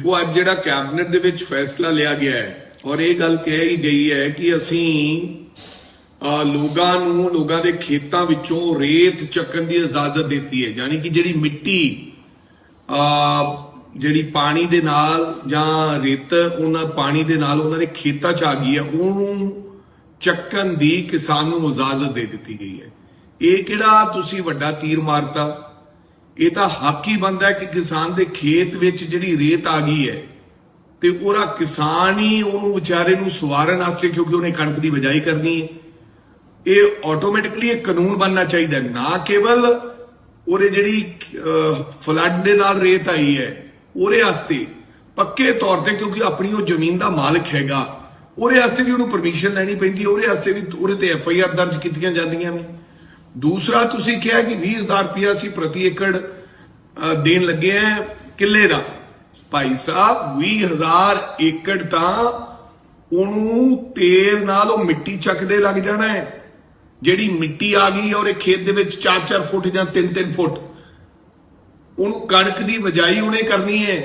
ਦੇਖੋ ਅੱਜ ਜਿਹੜਾ ਕੈਬਨਿਟ ਦੇ ਵਿੱਚ ਫੈਸਲਾ ਲਿਆ ਗਿਆ ਹੈ ਔਰ ਇਹ ਗੱਲ ਕਹੀ ਗਈ ਹੈ ਕਿ ਅਸੀਂ ਲੋਕਾਂ ਨੂੰ ਲੋਕਾਂ ਦੇ ਖੇਤਾਂ ਵਿੱਚੋਂ ਰੇਤ ਚੱਕਣ ਦੀ ਇਜਾਜ਼ਤ ਦਿੱਤੀ ਹੈ। ਯਾਨੀ ਕਿ ਜਿਹੜੀ ਮਿੱਟੀ ਅਹ, ਜਿਹੜੀ ਪਾਣੀ ਦੇ ਨਾਲ ਜਾਂ ਰੇਤ ਉਹਨਾਂ ਪਾਣੀ ਦੇ ਨਾਲ ਉਹਨਾਂ ਦੇ ਖੇਤਾਂ 'ਚ ਆ ਗਈ ਹੈ ਉਹਨੂੰ ਚੱਕਣ ਦੀ ਕਿਸਾਨ ਨੂੰ ਇਜਾਜ਼ਤ ਦੇ ਦਿੱਤੀ ਗਈ ਹੈ। ਇਹ ਕਿਹੜਾ ਤੁਸੀਂ ਵੱਡਾ ਤੀਰ ਮਾਰਤਾ? ਇਹ ਤਾਂ ਹੱਕ ਹੀ ਬਣਦਾ ਕਿ ਕਿਸਾਨ ਦੇ ਖੇਤ ਵਿੱਚ ਜਿਹੜੀ ਰੇਤ ਆ ਗਈ ਹੈ ਤੇ ਉਹਦਾ ਕਿਸਾਨ ਹੀ ਉਹਨੂੰ ਵਿਚਾਰੇ ਨੂੰ ਸਵਾਰਨ ਵਾਸਤੇ ਕਿਉਂਕਿ ਉਹਨੇ ਕਣਕ ਦੀ ਬਿਜਾਈ ਕਰਨੀ ਹੈ। ਇਹ ਆਟੋਮੈਟਿਕਲੀ ਇੱਕ ਕਾਨੂੰਨ ਬਣਨਾ ਚਾਹੀਦਾ ਨਾ ਕੇਵਲ ਉਹਦੇ ਜਿਹੜੀ ਫਲੱਡ ਦੇ ਨਾਲ ਰੇਤ ਆਈ ਹੈ, ਉਹਦੇ ਵਾਸਤੇ ਪੱਕੇ ਤੌਰ ਤੇ ਕਿਉਂਕਿ ਆਪਣੀ ਉਹ ਜ਼ਮੀਨ ਦਾ ਮਾਲਕ ਹੈਗਾ, ਉਹਦੇ ਵਾਸਤੇ ਵੀ ਉਹਨੂੰ ਪਰਮਿਸ਼ਨ ਲੈਣੀ ਪੈਂਦੀ ਉਹਦੇ ਵਾਸਤੇ ਵੀ ਉਹਦੇ ਤੇ ਐਫ ਆਈ ਆਰ ਦਰਜ ਕੀਤੀਆਂ ਜਾਂਦੀਆਂ ਨੇ। ਦੂਸਰਾ ਤੁਸੀਂ ਕਿਹਾ ਕਿ 20000 ਰੁਪਇਆ ਸੀ ਪ੍ਰਤੀ ਏਕੜ ਦੇਣ ਲੱਗੇ ਆ ਕਿੱਲੇ ਦਾ। ਭਾਈ ਸਾਹਿਬ 20000 ਏਕੜ ਤਾਂ ਉਹਨੂੰ ਤੇਲ ਨਾਲ ਉਹ ਮਿੱਟੀ ਚੱਕਦੇ ਲੱਗ ਜਾਣਾ ਹੈ। ਜਿਹੜੀ ਮਿੱਟੀ ਆ ਗਈ ਔਰ ਇਹ ਖੇਤ ਦੇ ਵਿੱਚ 4-4 ਫੁੱਟ ਜਾਂ 3-3 ਫੁੱਟ। ਉਹਨੂੰ ਕਣਕ ਦੀ ਵਜਾਈ ਉਹਨੇ ਕਰਨੀ ਹੈ।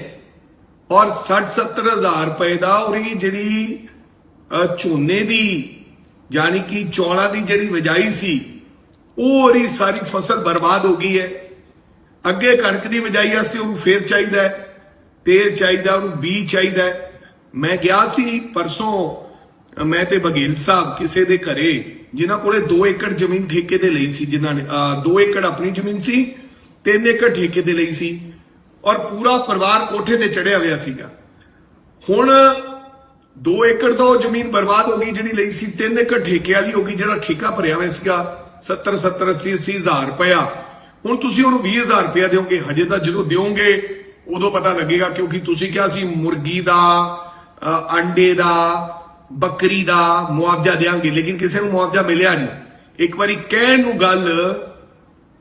ਔਰ 60-70 ਹਜ਼ਾਰ ਰੁਪਏ ਦਾ ਉਹਦੀ ਜਿਹੜੀ ਝੋਨੇ ਦੀ, ਯਾਨੀ ਕਿ ਚੌਲਾਂ ਦੀ ਜਿਹੜੀ ਵਜਾਈ ਸੀ, ਉਹ ਉਹਦੀ ਸਾਰੀ ਫਸਲ ਬਰਬਾਦ ਹੋ ਗਈ ਹੈ। ਅੱਗੇ ਕਣਕ ਦੀ ਵਜਾਈ ਵਾਸਤੇ ਉਹਨੂੰ ਫੇਰ ਚਾਹੀਦਾ ਹੈ, ਤੇਲ ਚਾਹੀਦਾ, ਉਹਨੂੰ ਬੀਜ ਚਾਹੀਦਾ ਮੈਂ ਗਿਆ ਸੀ ਪਰਸੋਂ, ਮੈਂ ਤੇ ਬਗੇਲ ਸਾਹਿਬ ਕਿਸੇ ਦੇ ਘਰੇ, ਜਿਨ੍ਹਾਂ ਕੋਲੇ 2 ਏਕੜ ਜ਼ਮੀਨ ਠੇਕੇ ਤੇ ਲਈ ਸੀ, ਜਿਨ੍ਹਾਂ ਨੇ 2 ਏਕੜ ਆਪਣੀ ਜ਼ਮੀਨ ਸੀ 3 ਏਕੜ ਠੇਕੇ ਦੇ ਲਈ ਸੀ, ਔਰ ਪੂਰਾ ਪਰਿਵਾਰ ਕੋਠੇ ਤੇ ਚੜਿਆ ਹੋਇਆ ਸੀਗਾ। ਹੁਣ 2 ਏਕੜ ਦਾ ਉਹ ਜ਼ਮੀਨ ਬਰਬਾਦ ਹੋ ਗਈ, ਜਿਹੜੀ ਲਈ ਸੀ 3 ਏਕੜ ਠੇਕੇ ਵਾਲੀ ਹੋ ਗਈ, ਜਿਹੜਾ ਠੇਕਾ ਭਰਿਆ ਹੋਇਆ ਸੀਗਾ 70 70 80 80 ਹਜ਼ਾਰ ਰੁਪਇਆ। ਹੁਣ ਤੁਸੀਂ ਉਹਨੂੰ 20 ਹਜ਼ਾਰ ਰੁਪਇਆ ਦਿਓਗੇ ਹਜੇ ਤਾਂ ਜਦੋਂ ਦਿਓਗੇ ਉਦੋਂ ਪਤਾ ਲੱਗੇਗਾ ਕਿਉਂਕਿ ਤੁਸੀਂ ਕਿਹਾ ਸੀ ਮੁਰਗੀ ਦਾ ਅ, ਅੰਡੇ ਦਾ ਬੱਕਰੀ ਦਾ ਮੁਆਵਜ਼ਾ ਦੇਾਂਗੇ ਲੇਕਿਨ ਕਿਸੇ ਨੂੰ ਮੁਆਵਜ਼ਾ ਮਿਲਿਆ ਨਹੀਂ। ਇੱਕ ਵਾਰੀ ਕਹਿਣ ਨੂੰ ਗੱਲ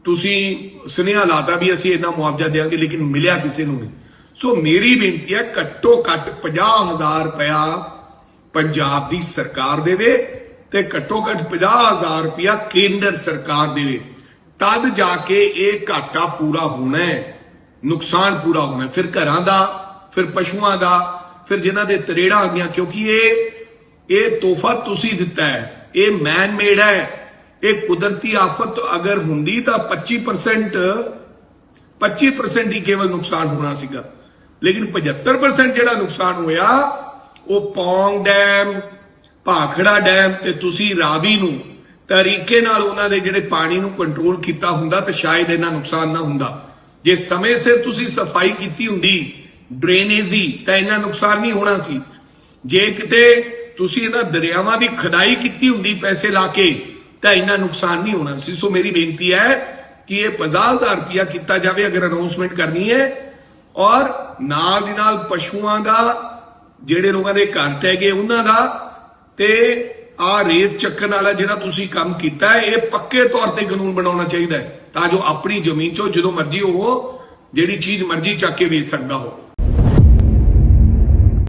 ਤੁਸੀਂ ਸੁਨੇਹਾ ਲਾਤਾ ਵੀ ਅਸੀਂ ਇੰਨਾ ਮੁਆਵਜ਼ਾ ਦੇਾਂਗੇ ਲੇਕਿਨ ਮਿਲਿਆ ਕਿਸੇ ਨੂੰ ਨਹੀਂ। ਸੋ ਮੇਰੀ ਬੇਨਤੀ ਹੈ ਘੱਟੋ ਘੱਟ 50000 ਰੁਪਇਆ ਪੰਜਾਬ ਦੀ ਸਰਕਾਰ ਦੇਵੇ ਤੇ ਘੱਟੋ ਘੱਟ 50000 ਰੁਪਇਆ ਕੇਂਦਰ ਸਰਕਾਰ ਦੇਵੇ। ਤਦ ਜਾ ਕੇ ਇਹ ਘਾਟਾ ਪੂਰਾ ਹੋਣਾ ਹੈ, ਨੁਕਸਾਨ ਪੂਰਾ ਹੋਣਾ ਫਿਰ ਘਰਾਂ ਦਾ, ਫਿਰ ਪਸ਼ੂਆਂ ਦਾ, ਫਿਰ ਜਿਨ੍ਹਾਂ ਦੇ ਤਰੇੜਾਂ ਆ ਗਈਆਂ, ਕਿਉਂਕਿ ਇਹ ਇਹ ਤੋਹਫਾ ਤੁਸੀਂ ਦਿੱਤਾ ਹੈ, ਇਹ ਮੈਨ ਮੇਡ ਹੈ। ਇਹ ਕੁਦਰਤੀ ਆਫਤ ਅਗਰ ਹੁੰਦੀ ਤਾਂ 25% 25% ਹੀ ਕੇਵਲ ਨੁਕਸਾਨ ਹੋਣਾ ਸੀਗਾ। ਲੇਕਿਨ 75% ਜਿਹੜਾ ਨੁਕਸਾਨ ਹੋਇਆ, ਉਹ ਪੌਂਗ ਡੈਮ, ਭਾਖੜਾ ਡੈਮ ਤੇ ਤੁਸੀਂ ਰਾਵੀ ਨੂੰ ਤਰੀਕੇ ਨਾਲ ਉਹਨਾਂ ਦੇ ਜਿਹੜੇ ਪਾਣੀ ਨੂੰ ਕੰਟਰੋਲ ਕੀਤਾ ਹੁੰਦਾ ਤਾਂ ਸ਼ਾਇਦ ਇਹਨਾਂ ਨੁਕਸਾਨ ਨਾ ਹੁੰਦਾ। ਜੇ ਸਮੇਂ ਸਿਰ ਤੁਸੀਂ ਸਫ਼ਾਈ ਕੀਤੀ ਹੁੰਦੀ ਡਰੇਨੇਜ ਦੀ, ਤਾਂ ਇਹਨਾਂ ਨੁਕਸਾਨ ਨਹੀਂ ਹੋਣਾ ਸੀ। ਜੇ ਕਿਤੇ ਤੁਸੀਂ ਇਹਨਾਂ ਦਰਿਆਵਾਂ ਦੀ ਖਦਾਈ ਕੀਤੀ ਹੁੰਦੀ ਪੈਸੇ ਲਾ ਕੇ, ਤਾਂ ਇਹਨਾਂ ਨੁਕਸਾਨ ਨਹੀਂ ਹੋਣਾ ਸੀ। ਸੋ ਮੇਰੀ ਬੇਨਤੀ ਹੈ ਕਿ ਇਹ 50000 ਰੁਪਇਆ ਕੀਤਾ ਜਾਵੇ, ਅਗਰ ਅਨਾਉਂਸਮੈਂਟ ਕਰਨੀ ਹੈ। ਔਰ ਨਾਲ ਦੀ ਨਾਲ ਪਸ਼ੂਆਂ ਦਾ, ਜਿਹੜੇ ਲੋਕਾਂ ਦੇ ਘਰ ਟੈਗੇ ਉਹਨਾਂ ਦਾ, ਤੇ ਆ ਰੇਤ ਚੱਕਣ ਵਾਲਾ ਜਿਹੜਾ ਤੁਸੀਂ ਕੰਮ ਕੀਤਾ ਹੈ, ਇਹ ਪੱਕੇ ਤੌਰ ਤੇ ਕਾਨੂੰਨ ਬਣਾਉਣਾ ਚਾਹੀਦਾ ਹੈ, ਤਾਂ ਜੋ ਆਪਣੀ ਜ਼ਮੀਨ ਚੋਂ ਜਦੋਂ ਮਰਜ਼ੀ ਉਹ ਜਿਹੜੀ ਚੀਜ਼ ਮਰਜ਼ੀ ਚੱਕ ਕੇ ਵੇਚ ਸਕਦਾ ਹੋ।